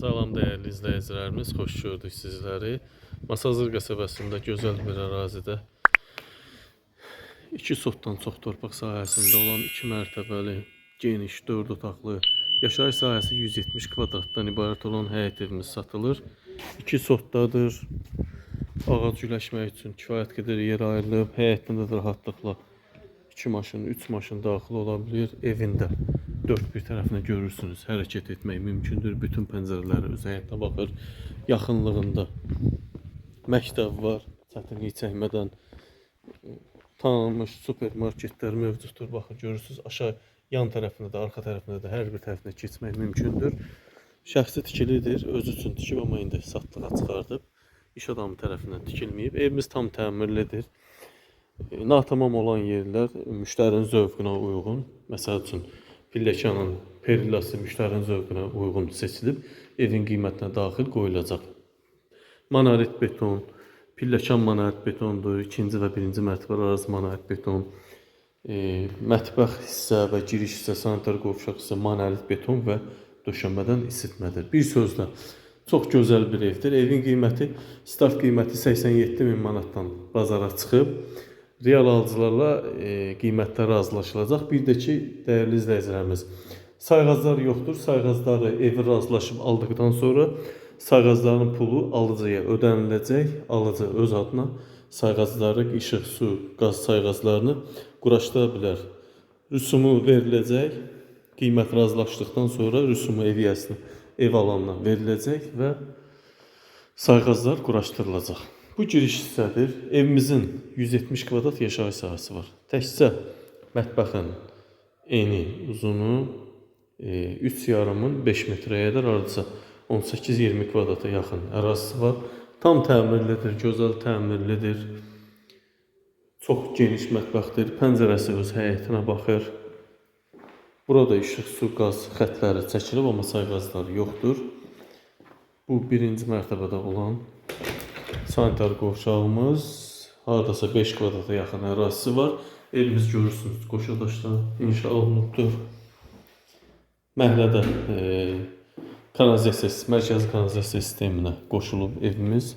Salam dəyərli izləyicilərimiz, xoş gördük sizləri. Masazır qəsəbəsində gözəl bir ərazidə 2 sotdan çox torpaq sahəsində olan 2 mərtəbəli, geniş, 4 otaqlı yaşayış sahəsi 170 kvadratdan ibarət olan həyət evimiz satılır. 2 sotdadır. Ağac güləşmək üçün kifayət qədər yer ayrılıb. Həyətində də rahatlıqla 2 maşın, 3 maşın daxil ola bilər. Evində dörd bir tərəfinə görürsünüz. Hərəkət etmək mümkündür. Bütün pəncərələri öz həyətinə baxır. Yaxınlığında məktəb var. Çətinlik çəkmədən tanınmış supermarketlər mövcuddur. Baxın görürsüz aşağı yan tərəfində də, arxa tərəfində də hər bir tərəfinə keçmək mümkündür. Şəxsi tikilidir. Özü üçün tikib amma indi satlığa çıxardıb. İş adamı tərəfindən tikilməyib. Evimiz tam təmirlidir. E, Natamam olan yerlər müştərinin zövqünə uyğun. Məsəl üçün pilləkanın perillası müştərinin zövqünə uyğun seçilib evin qiymətinə daxil qoyulacaq. Monolit beton, pilləkan monolit betondur. İkinci və birinci mərtəbə arası monolit beton. E, mətbəx hissə və giriş hissə, sanitar qovşaq hissə monolit beton və döşəmədən isitmədir. Bir sözlə çox gözəl bir evdir. Evin qiyməti start qiyməti 87 min manatdan bazara çıxıb. Real alıcılarla e, qiymətlər razılaşılacaq. Bir də ki, dəyərli izləyicilərimiz, sayğaclar yoxdur. Sayğacları evi razılaşıb aldıqdan sonra sayğacların pulu alıcıya ödəniləcək. Alıcı öz adına sayğacları, işıq, su, qaz sayğaclarını quraşdıra bilər. Rüsumu veriləcək. Qiymət razılaşdıqdan sonra rüsumu ev yəsinə, ev alandan veriləcək və sayğaclar quraşdırılacaq. Bu giriş hissədir. Evimizin 170 kvadrat yaşayış sahəsi var. Təkcə mətbəxin eni, uzunu e, 3 yarımın 5 metrəyədir. Ardısa 18-20 kvadrata yaxın ərazisi var. Tam təmirlidir, gözəl təmirlidir. Çox geniş mətbəxdir. Pəncərəsi öz həyətinə baxır. Burada işıq, su, qaz xətləri çəkilib, amma sayğacları yoxdur. Bu birinci mərtəbədə olan sanitar qovşağımız. Hardasa 5 kvadrata yaxın ərazisi var. Evimiz görürsünüz, qoşadaşda inşa olunubdur. Məhəllədə e, kanalizasiya, mərkəzi kanalizasiya sisteminə qoşulub evimiz.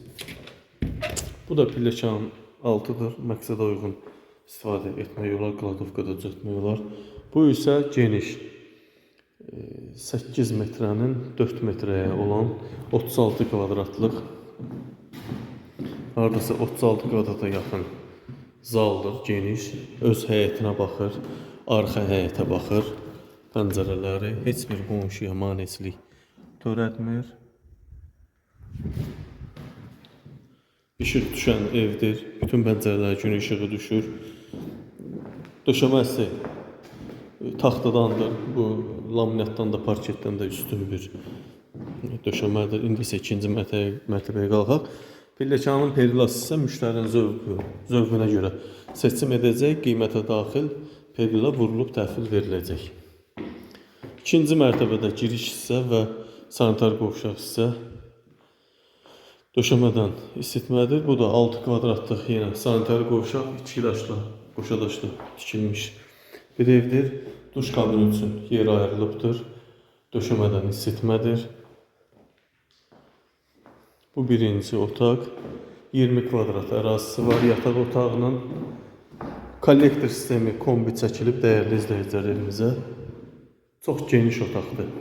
Bu da pilləkanın altıdır. Məqsədə uyğun istifadə etmək olar, kladovkada düzəltmək olar. Bu isə geniş e, 8 metrənin 4 metrəyə olan 36 kvadratlıq hardasa 36 kvadrata yaxın zaldır, geniş. Öz həyətinə baxır, arxa həyətə baxır. Pəncərələri heç bir qonşuya maneçilik törətmir. İşıq düşən evdir. Bütün pəncərələrə gün işığı düşür. Döşəməsi taxtadandır. Bu laminatdan da, parketdən də üstün bir döşəmədir. İndi isə ikinci mərtəbəyə qalxaq. Pilləkanın perillası isə müştərinin zövqü, zövqünə görə seçim edəcək, qiymətə daxil perilla vurulub təhvil veriləcək. İkinci mərtəbədə giriş hissə və sanitar qovşaq hissə döşəmədən isitmədir. Bu da 6 kvadratlıq yenə sanitar qovşaq, iki daşla, qoşa daşla tikilmiş bir evdir. Duş kabini üçün yer ayrılıbdır. Döşəmədən isitmədir. Bu birinci otaq. 20 kvadrat ərazisi var. Yataq otağının kollektor sistemi kombi çəkilib dəyərli izləyicilər evimizə. Çox geniş otaqdır.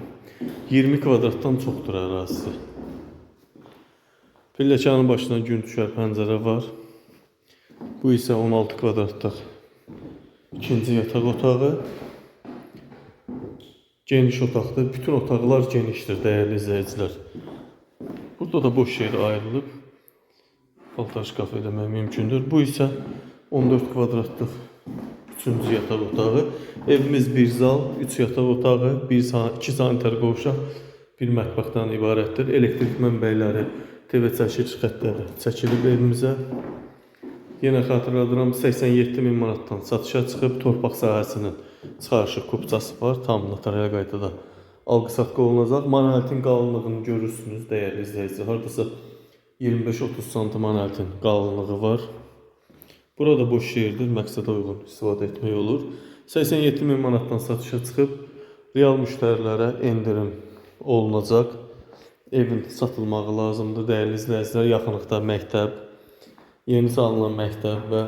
20 kvadratdan çoxdur ərazisi. Pilləkanın başına gün düşər pəncərə var. Bu isə 16 kvadratlıq ikinci yataq otağı. Geniş otaqdır. Bütün otaqlar genişdir dəyərli izləyicilər. Burada da boş yer ayrılıb paltar şkaf eləmək mümkündür. Bu isə 14 kvadratlıq üçüncü yataq otağı. Evimiz bir zal, 3 yataq otağı, 1 2 sanitar qovşaq, bir mətbəxdən ibarətdir. Elektrik mənbəyləri, TV çəkiş xəttləri çəkilib evimizə. Yenə xatırladıram 87 min manatdan satışa çıxıb torpaq sahəsinin çıxarışı kupçası var. Tam notarial qaydada alqı-satqı olunacaq. Monolitin qalınlığını görürsünüz dəyərli izləyicilər. Hardasa 25-30 sm monolitin qalınlığı var. Burada boş yerdir, məqsədə uyğun istifadə etmək olur. 87 min manatdan satışa çıxıb real müştərilərə endirim olunacaq. evin satılmağı lazımdır dəyərli izləyicilər. Yaxınlıqda məktəb, yeni salınan məktəb və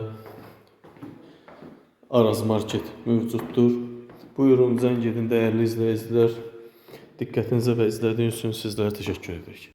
Araz Market mövcuddur. Buyurun zəng edin dəyərli izləyicilər. Diqqətinizə və izlədiyiniz üçün sizlərə təşəkkür edirik.